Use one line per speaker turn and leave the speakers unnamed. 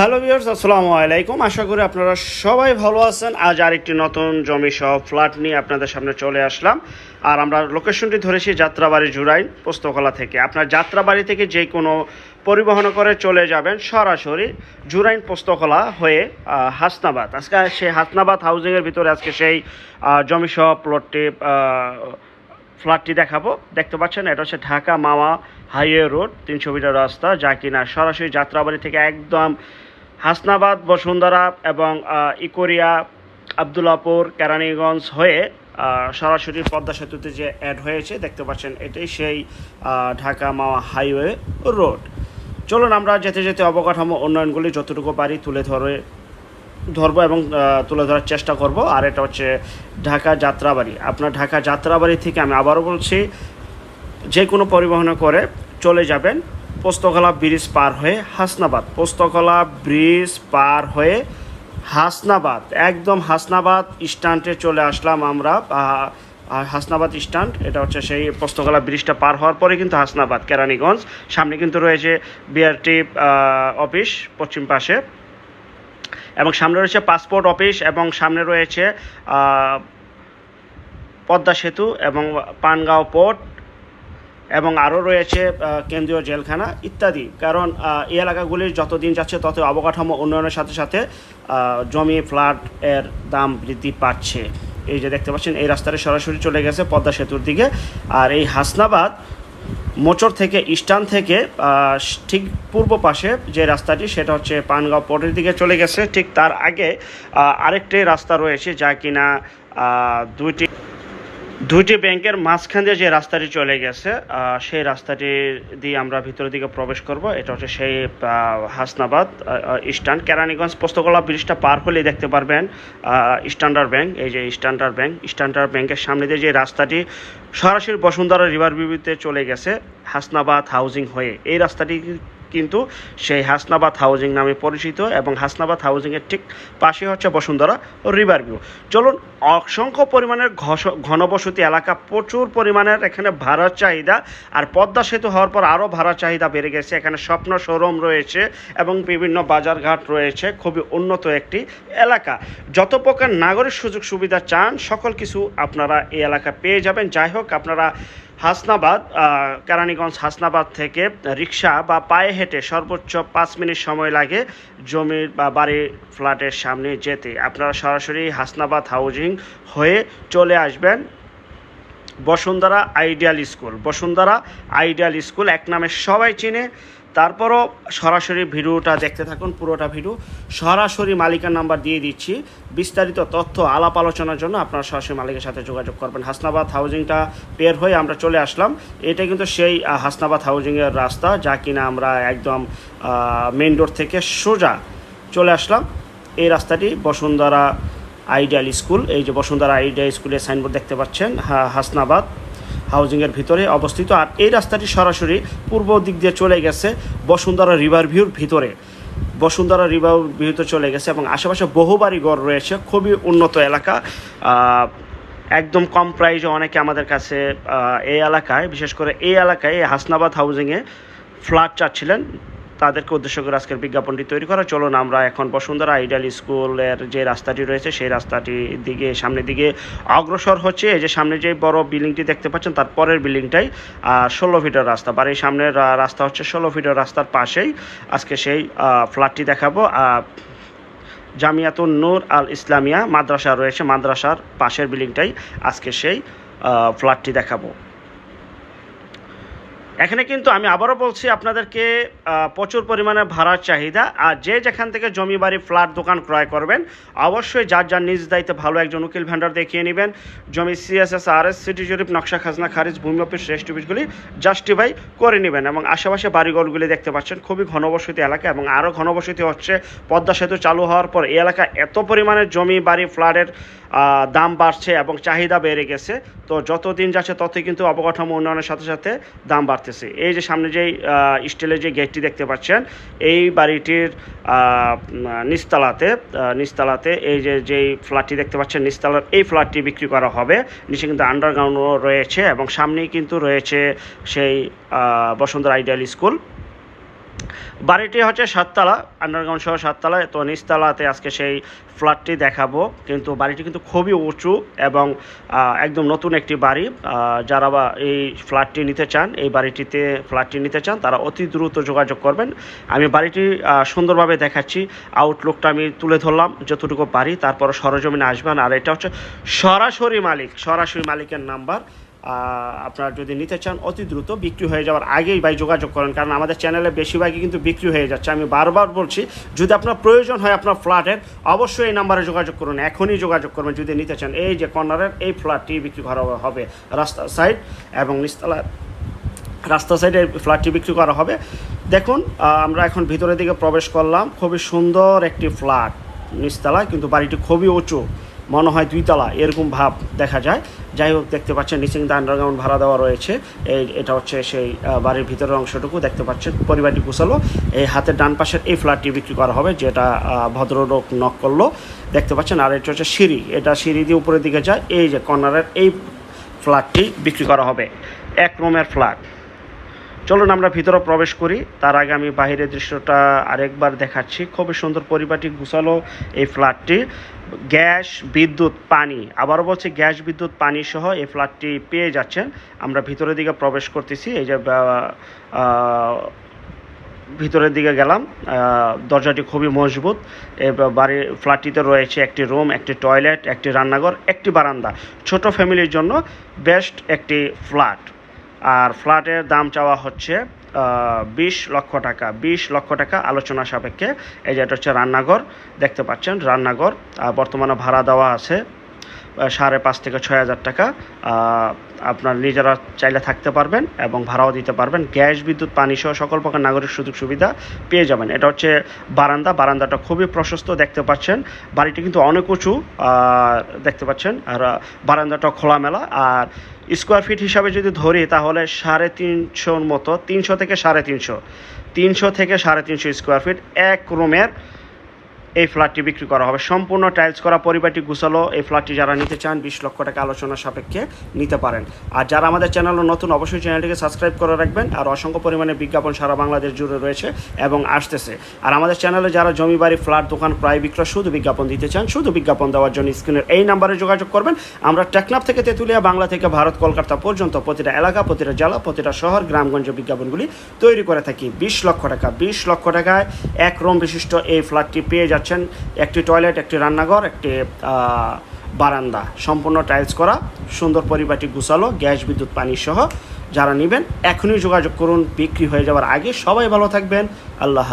Hello viewers, আসসালামু আলাইকুম। আশা করি আপনারা সবাই ভালো আছেন। আজ আরেকটি নতুন জমি সহ ফ্ল্যাট নিয়ে আপনাদের সামনে চলে আসলাম। আর আমরা লোকেশনটি ধরেছি যাত্রাবাড়ি জুরাইন, পোস্তকলা থেকে। আপনার যাত্রাবাড়ি থেকে যে কোনো পরিবহন করে চলে যাবেন সরাসরি জুরাইন পোস্তকলা হয়ে হাসনাবাদ। আজকে সেই হাসনাবাদ হাউজিংয়ের ভিতরে আজকে সেই জমি সহ প্লটটি ফ্ল্যাটটি দেখাবো। দেখতে পাচ্ছেন, এটা হচ্ছে ঢাকা মামা হাইওয়ে রোড, তিনশো মিটার রাস্তা, যা কিনা সরাসরি যাত্রাবাড়ি থেকে একদম হাসনাবাদ, বসুন্ধরা এবং ইকোরিয়া, আবদুল্লাপুর, কেরানীগঞ্জ হয়ে সরাসরি পদ্মা সেতুতে যে অ্যাড হয়েছে, দেখতে পাচ্ছেন এটাই সেই ঢাকা মামা হাইওয়ে রোড। চলুন আমরা যেতে যেতে অবকাঠামো উন্নয়নগুলি যতটুকু পারি তুলে ধরে, ধরবো এবং তুলে ধরার চেষ্টা করব। আর এটা হচ্ছে ঢাকা যাত্রাবাড়ি। আপনার ঢাকা যাত্রাবাড়ি থেকে আমি আবারও বলছি, যে কোনো পরিবহনে করে চলে যাবেন। পোস্তকলা ব্রিজ পার হয়ে হাসনাবাদ। পোস্তকলা ব্রিজ পার হয়ে হাসনাবাদ। একদম হাসনাবাদ স্ট্যান্ডে চলে আসলাম আমরা হাসনাবাদ স্ট্যান্ড। এটা হচ্ছে সেই পোস্তকলা ব্রিজটা পার হওয়ার পরে কিন্তু হাসনাবাদ, কেরানীগঞ্জ। সামনে কিন্তু রয়েছে বিআরটি অফিস পশ্চিম পাশে। এবং সামনে রয়েছে পাসপোর্ট অফিস এবং সামনে রয়েছে পদ্মা সেতু এবং পানগাঁও পোর্ট। এবং আরও রয়েছে কেন্দ্রীয় জেলখানা ইত্যাদি। কারণ এই এলাকাগুলির যত দিন যাচ্ছে তত অবকাঠামো উন্নয়নের সাথে সাথে জমি, ফ্ল্যাট এর দাম বৃদ্ধি পাচ্ছে। এই যে দেখতে পাচ্ছেন, এই রাস্তাটি সরাসরি চলে গেছে পদ্মা সেতুর দিকে। আর এই হাসনাবাদ মোচর থেকে ইস্টার্ন থেকে ঠিক পূর্ব পাশে যে রাস্তাটি, সেটা হচ্ছে পানগাঁও পোর্টের দিকে চলে গেছে। ঠিক তার আগে আরেকটি রাস্তা রয়েছে যা কিনা দুইটি দুইটি ব্যাংকের মাঝখান দিয়ে যে রাস্তাটি চলে গেছে সেই রাস্তাটি দিয়ে আমরা ভিতরের দিকে প্রবেশ করব। এটা হচ্ছে সেই হাসনাবাদ ইস্টার্ন কেরানীগঞ্জ পোস্তকলা ব্রিজটা পার হলেই দেখতে পারবেন স্ট্যান্ডার্ড ব্যাংক, এই যে স্ট্যান্ডার্ড ব্যাংক। স্ট্যান্ডার্ড ব্যাংকের সামনে দিয়ে যে রাস্তাটি সরাসরি বসুন্ধরা রিভার ভিউতে চলে গেছে, হাসনাবাদ হাউজিং হয়ে। এই রাস্তাটি কিন্তু সেই হাসনাবাদ হাউজিং নামে পরিচিত এবং হাসনাবাদ হাউজিংয়ের ঠিক পাশে হচ্ছে বসুন্ধরা রিভার ভিউ। চলুন, অসংখ্য পরিমাণের ঘনবসতি এলাকা প্রচুর পরিমাণের এখানে ভাড়ার চাহিদা আর পদ্মা সেতু হওয়ার পর আরও ভাড়ার চাহিদা বেড়ে গেছে। এখানে স্বপ্ন শোরুম রয়েছে এবং বিভিন্ন বাজারঘাট রয়েছে, খুবই উন্নত একটি এলাকা। যত প্রকার নাগরিক সুযোগ সুবিধা চান, সকল কিছু আপনারা এই এলাকা পেয়ে যাবেন। যাই হোক, আপনারা হাসনাবাদ কেরানীগঞ্জ হাসনাবাদ থেকে রিক্সা বা পায়ে হেঁটে সর্বোচ্চ পাঁচ মিনিট সময় লাগে জমির বা বাড়ির ফ্ল্যাটের সামনে যেতে। আপনারা সরাসরি হাসনাবাদ হাউজিং হয়ে চলে আসবেন Bashundhara ideal school. Bashundhara ideal school এক নামে সবাই চিনে। তারপরও সরাসরি ভিডিওটা দেখতে থাকুন, পুরোটা ভিডিও। সরাসরি মালিকের নাম্বার দিয়ে দিচ্ছি। বিস্তারিত তথ্য, আলাপ আলোচনার জন্য আপনারা সরাসরি মালিকের সাথে যোগাযোগ করবেন। হাসনাবাদ হাউজিংটা পের হয়ে আমরা চলে আসলাম। এটা কিন্তু সেই হাসনাবাদ হাউজিংয়ের রাস্তা যা কিনা আমরা একদম মেন রোড থেকে সোজা চলে আসলাম। এই রাস্তাটি বসুন্ধরা আইডিয়াল স্কুল। এই যে বসুন্ধরা আইডিয়াল স্কুলের সাইনবোর্ড দেখতে পাচ্ছেন হাসনাবাদ। হাউজিংয়ের ভিতরে অবস্থিত। আর এই রাস্তাটি সরাসরি পূর্ব দিক দিয়ে চলে গেছে বসুন্ধরা রিভার ভিউর ভিতরে। বসুন্ধরা রিভার ভিউতে চলে গেছে এবং আশেপাশে বহু বাড়ি ঘর রয়েছে, খুবই উন্নত এলাকা। একদম কম প্রাইজে অনেকে আমাদের কাছে এই এলাকায়, বিশেষ করে এই এলাকায় হাসনাবাদ হাউজিংয়ে ফ্ল্যাট চাচ্ছিলেন। তাদেরকে উদ্দেশ্য করে আজকের বিজ্ঞাপনটি তৈরি করা। চলুন আমরা এখন বসুন্ধরা আইডিয়াল স্কুলের যে রাস্তাটি রয়েছে, সেই রাস্তাটির দিকে, সামনের দিকে অগ্রসর হচ্ছে। এই যে সামনে যে বড় বিল্ডিংটি দেখতে পাচ্ছেন, তার পরের বিল্ডিংটাই ষোলো ফিটের রাস্তা। বাড়ির সামনের রাস্তা হচ্ছে ষোলো ফিটের রাস্তার পাশেই আজকে সেই ফ্ল্যাটটি দেখাবো। জামিয়াতুন নূর আল ইসলামিয়া মাদ্রাসা রয়েছে, মাদ্রাসার পাশের বিল্ডিংটাই আজকে সেই ফ্ল্যাটটি দেখাবো। এখানে কিন্তু আমি আবারও বলছি আপনাদেরকে প্রচুর পরিমাণে ভাড়ার চাহিদা। আর যে যেখান থেকে জমি বাড়ি, ফ্ল্যাট, দোকান ক্রয় করবেন, অবশ্যই যার যার নিজ দায়িত্বে ভালো একজন উকিল ভেন্ডার দেখিয়ে নেবেন। জমি সিএসএস আর এস সিটি জরিপ নকশা খাজনা, খারিজ, ভূমি অফিস, রেস্ট অফিসগুলি জাস্টিফাই করে নেবেন এবং আশেপাশে বাড়িঘরগুলি দেখতে পাচ্ছেন, খুবই ঘনবসতি এলাকা এবং আরও ঘনবসতি হচ্ছে পদ্মা সেতু চালু হওয়ার পর এই এলাকা এত পরিমাণে জমি, বাড়ি, ফ্ল্যাটের দাম বাড়ছে এবং চাহিদা বেড়ে গেছে। তো যত দিন যাচ্ছে ততই কিন্তু অবকাঠামো উন্নয়নের সাথে সাথে দাম বাড়তেছে। এই যে সামনে যেই স্টিলের যে গেটটি দেখতে পাচ্ছেন এই বাড়িটির আহ, নিচতলাতে এই যে যেই ফ্ল্যাটটি দেখতে পাচ্ছেন নিচতলার এই ফ্ল্যাটটি বিক্রি করা হবে। নিচে কিন্তু আন্ডারগ্রাউন্ডও রয়েছে এবং সামনেই কিন্তু রয়েছে সেই বসুন্ধরা আইডিয়াল স্কুল বাড়িটি হচ্ছে সাততলা, আন্ডারগ্রাউন্ড সহ সাততলা, তো নিচতলাতে আজকে সেই ফ্ল্যাটটি দেখাবো। কিন্তু বাড়িটি কিন্তু খুবই উঁচু এবং একদম নতুন একটি বাড়ি। যারা বা এই ফ্ল্যাটটি নিতে চান, এই বাড়িটিতে ফ্ল্যাটটি নিতে চান, তারা অতি দ্রুত যোগাযোগ করবেন। আমি বাড়িটি সুন্দরভাবে দেখাচ্ছি। আউটলুকটা আমি তুলে ধরলাম, যতটুকু পারি। তারপর সরজমিনে আসবেন। আর এটা হচ্ছে সরাসরি মালিক, সরাসরি মালিকের নাম্বার। আপনারা যদি নিতে চান, অতি দ্রুত বিক্রি হয়ে যাওয়ার আগেই ভাই যোগাযোগ করেন, কারণ আমাদের চ্যানেলে বেশিরভাগই কিন্তু বিক্রি হয়ে যাচ্ছে। আমি বারবার বলছি, যদি আপনার প্রয়োজন হয় আপনার ফ্ল্যাটের অবশ্যই এই নাম্বারে যোগাযোগ করুন, এখনই যোগাযোগ করবেন। যদি নিতে চান, এই যে কর্নারের এই ফ্ল্যাটটি বিক্রি করা হবে রাস্তার সাইড এবং নিচতলা রাস্তা সাইডে ফ্ল্যাটটি বিক্রি করা হবে। দেখুন আমরা এখন ভিতরের দিকে প্রবেশ করলাম। খুবই সুন্দর একটি ফ্ল্যাট নিচতলা কিন্তু বাড়িটি খুবই উঁচু। মনে হয় দুইতলা, এরকম ভাব দেখা যায়। যাই হোক, দেখতে পাচ্ছেন নিচে কিন্তু আন্ডারগ্রাউন্ড ভাড়া দেওয়া রয়েছে। এই, এটা হচ্ছে সেই বাড়ির ভিতরের অংশটুকু, দেখতে পাচ্ছেন, পরিবারটি গুছালো। এই হাতের ডান পাশের এই ফ্ল্যাটটি বিক্রি করা হবে, যেটা ভদ্রলোক নক করল। দেখতে পাচ্ছেন, আর এটা হচ্ছে সিঁড়ি, এটা সিঁড়ি দিয়ে উপরের দিকে যায়, এই যে কর্নারের এই ফ্ল্যাটটি বিক্রি করা হবে, এক রুমের ফ্ল্যাট। চলুন আমরা ভিতরে প্রবেশ করি। তার আগে আমি বাহিরের দৃশ্যটা আরেকবার দেখাচ্ছি। খুবই সুন্দর পরিপাটি গুছালো এই ফ্ল্যাটটি। গ্যাস, বিদ্যুৎ, পানি। আবারও বলছি, গ্যাস, বিদ্যুৎ, পানি সহ এই ফ্ল্যাটটি পেয়ে যাচ্ছেন। আমরা ভিতরের দিকে প্রবেশ করতেছি। এই যে ভিতরের দিকে গেলাম। দরজাটি খুবই মজবুত। বাড়ির ফ্ল্যাটটিতে রয়েছে একটি রুম, একটি টয়লেট, একটি রান্নাঘর, একটি বারান্দা। ছোট ফ্যামিলির জন্য বেস্ট একটি ফ্ল্যাট। আর ফ্ল্যাটের দাম চাওয়া হচ্ছে বিশ লক্ষ টাকা। বিশ লক্ষ টাকা আলোচনা সাপেক্ষে। এই যে এটা হচ্ছে রান্নাঘর, দেখতে পাচ্ছেন রান্নাঘর। আর বর্তমানে ভাড়া দেওয়া আছে সাড়ে পাঁচ থেকে ছয় হাজার টাকা আপনার নিজেরা চাইলে থাকতে পারবেন এবং ভাড়াও দিতে পারবেন। গ্যাস, বিদ্যুৎ পানি সহ সকল প্রকার নাগরিক সুযোগ সুবিধা পেয়ে যাবেন। এটা হচ্ছে বারান্দা। বারান্দাটা খুবই প্রশস্ত, দেখতে পাচ্ছেন। বাড়িটি কিন্তু অনেক উঁচু দেখতে পাচ্ছেন। আর বারান্দাটা খোলামেলা। আর স্কোয়ার ফিট হিসাবে যদি ধরি, তাহলে সাড়ে তিনশোর মতো, তিনশো থেকে সাড়ে তিনশো। তিনশো থেকে সাড়ে তিনশো স্কোয়ার ফিট এক রুমের এই ফ্ল্যাটটি বিক্রি করা হবে। সম্পূর্ণ টাইলস করা পরিবারটি গুছালো এই ফ্ল্যাটটি যারা নিতে চান, বিশ লক্ষ টাকা আলোচনা সাপেক্ষে নিতে পারেন। আর যারা আমাদের চ্যানেলে নতুন, অবশ্যই চ্যানেলটিকে সাবস্ক্রাইব করে রাখবেন। আর অসংখ্য পরিমাণে বিজ্ঞাপন সারা বাংলাদেশ জুড়ে রয়েছে এবং আসতেছে। আর আমাদের চ্যানেলে যারা জমি বাড়ি, ফ্ল্যাট, দোকান, প্রায় বিক্রয় শুধু বিজ্ঞাপন দিতে চান, শুধু বিজ্ঞাপন দেওয়ার জন্য স্ক্রিনের এই নাম্বারে যোগাযোগ করবেন। আমরা টেকনাফ থেকে তেঁতুলিয়া, বাংলা থেকে ভারত, কলকাতা পর্যন্ত প্রতিটা এলাকা, প্রতিটা জেলা, প্রতিটা শহর, গ্রামগঞ্জে বিজ্ঞাপনগুলি তৈরি করে থাকি। বিশ লক্ষ টাকা, বিশ লক্ষ টাকায় এক রুম বিশিষ্ট এই ফ্ল্যাটটি পেয়ে যাচ্ছেন একটি টয়লেট, একটি রান্নাঘর, একটি বারান্দা। সম্পূর্ণ টাইলস করা, সুন্দর পরিবারটি গুছালো, গ্যাস, বিদ্যুৎ, পানি সহ যারা নেবেন এখনই যোগাযোগ করুন, বিক্রি হয়ে যাওয়ার আগে সবাই ভালো থাকবেন। আল্লাহ